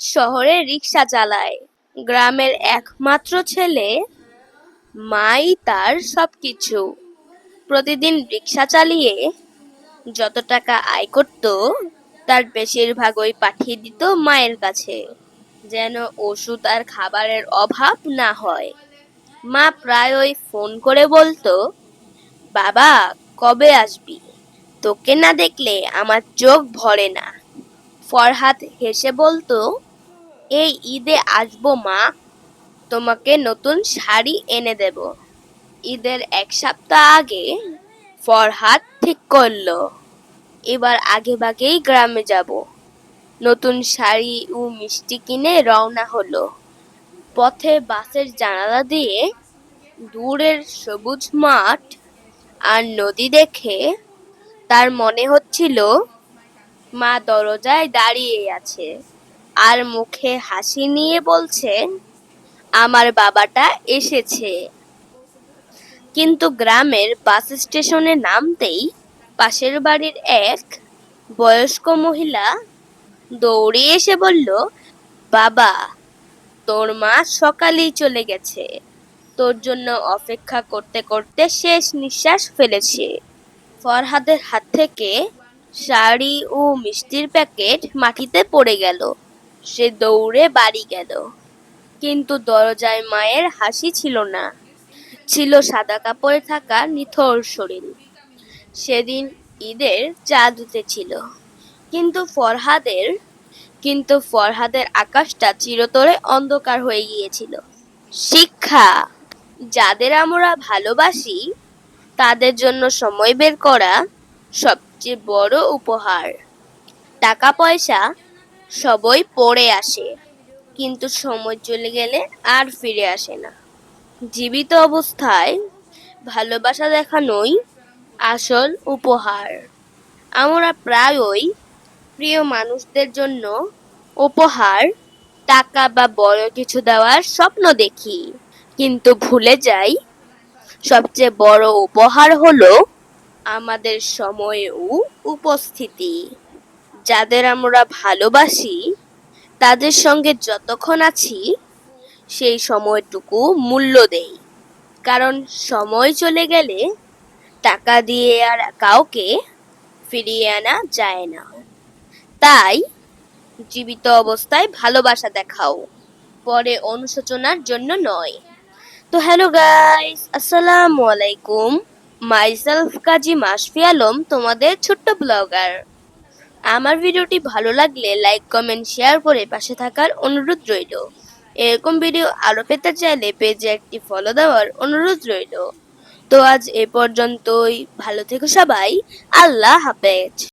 শহরে রিক্সা চালায়। গ্রামের একমাত্র ছেলে মাই তার সবকিছু। প্রতিদিন রিক্সা চালিয়ে যত টাকা আয় করত, তার বেশিরভাগই পাঠিয়ে দিত মায়ের কাছে, যেন ওষুধ আর খাবারের অভাব না হয়। মা প্রায়ই ফোন করে বলতো, বাবা, কবে আসবি? তোকে না দেখলে আমার চোখ ভরে না। ফরহাদ হেসে বলতো এই ঈদে আসব, মা। তোমাকে নতুন শাড়ি এনে দেব। ঈদের এক সপ্তাহ আগে ফরহাদ ঠিক করল। এবার আগে ভাগেই গ্রামে যাব। নতুন শাড়ি ও মিষ্টি কিনে রওনা হলো। পথে বাসের জানালা দিয়ে দূরের সবুজ মাঠ আর নদী দেখে তার মনে হচ্ছিল, মা দরজায় দাঁড়িয়ে আছে। আর মুখে হাসি নিয়ে বলছে, আমার বাবাটা এসেছে। কিন্তু গ্রামের বাস স্টেশনে নামতেই পাশের বাড়ির এক বয়স্ক মহিলা দৌড়ে এসে বলল, বাবা, তোর মা সকালেই চলে গেছে। তোর জন্য অপেক্ষা করতে করতে শেষ নিঃশ্বাস ফেলেছে। ফরহাদের হাত থেকে শাড়ি ও মিষ্টির প্যাকেট মাটিতে পড়ে গেল। সে দৌড়ে বাড়ি গেল। কিন্তু দরজায় মায়ের হাসি ছিল না। ছিল সাদা কাপড়ে থাকা নিথর শরীর। সেদিন ঈদের চাঁদ উঠেছিল কিন্তু ফরহাদের কিন্তু ফরহাদের আকাশটা চিরতরে অন্ধকার হয়ে গিয়েছিল। শিক্ষা, যাদের আমরা ভালোবাসি, তাদের জন্য সময় বের করা সবচেয়ে বড় উপহার। টাকা পয়সা সবই পড়ে আসে, কিন্তু সময় চলে গেলে আর ফিরে আসে না। জীবিত অবস্থায় ভালোবাসা দেখানোই আসল উপহার। আমরা প্রায়ই প্রিয় মানুষদের জন্য উপহার, টাকা বা বড় কিছু দেওয়ার স্বপ্ন দেখি, কিন্তু ভুলে যাই সবচেয়ে বড় উপহার হলো আমাদের সময় ও উপস্থিতি। যাদের আমরা ভালোবাসি, তাদের সঙ্গে যতক্ষণ আছি, সেই সময়টুকু মূল্য দেই। কারণ সময় চলে গেলে টাকা দিয়ে আর কাউকে ফিরিয়ে আনা যায় না। তাই জীবিত অবস্থায় ভালোবাসা দেখাও পরে অনুশোচনার জন্য নয়। তো হ্যালো গাইস, আসসালামু আলাইকুম। মাইসেলফ কাজী মাসফি আলম, তোমাদের ছোট্ট ব্লগার। আমার ভিডিওটি ভালো লাগলে লাইক, কমেন্ট, শেয়ার করে পাশে থাকার অনুরোধ রইল। এরকম ভিডিও আরও পেতে চাইলে পেজে একটি ফলো দেওয়ার অনুরোধ রইল। তো আজ এ পর্যন্তই। ভালো থেকো সবাই। আল্লাহ হাফেজ।